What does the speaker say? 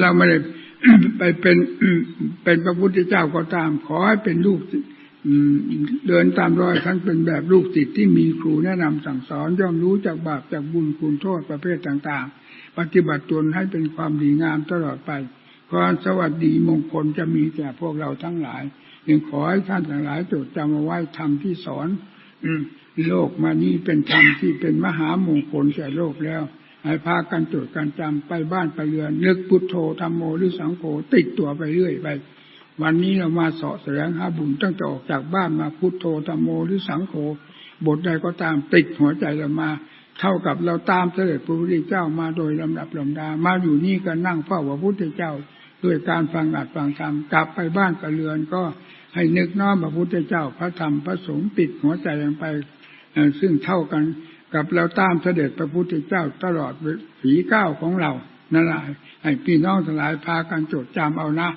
เราไม่ได้ไปเป็นเป็นพระพุทธเจ้าก็ตาม ขอให้เป็นลูกเดินตามรอยท่านเป็นแบบลูกศิษย์ที่มีครูแนะนำสั่งสอนย่อมรู้จากบาปจากบุญคุณโทษประเภทต่าง ๆ ปฏิบัติตนให้เป็นความดีงามตลอดไปความสวัสดีมงคลจะมีแก่พวกเราทั้งหลายยังขอให้ท่านทั้งหลายจดจำเอาไว้ธรรมที่สอนอืโลกมานี้เป็นธรรมที่เป็นมหามงคลแก่โลกแล้ว ให้พากันจดกันจำไปบ้านไปเรือนนึกพุทโธธรรมโมหรือสังโฆติดตัวไปเรื่อยไป วันนี้เรามาเสาะแสวงหาบุญตั้งแต่ออกจากบ้านมาพุทโธธรรมโมหรือสังโฆบทใดก็ตามติดหัวใจเรามา เท่ากับเราตามเสด็จพระพุทธเจ้ามาโดยลำดับลำดา มาอยู่นี่ก็นั่งเฝ้าพระพุทธเจ้าด้วยการฟังอัดฟังธรรมกลับไปบ้านกับเรือนก็ให้นึกน้อมพระพุทธเจ้าพระธรรมพระสงฆ์ปิดหัวใจลงไป ซึ่งเท่ากัน กับเราตามเสด็จพระพุทธเจ้าตลอดฝีก้าวของเรานั่นแหละให้พี่น้องทั้งหลายพากันจดจำเอานะ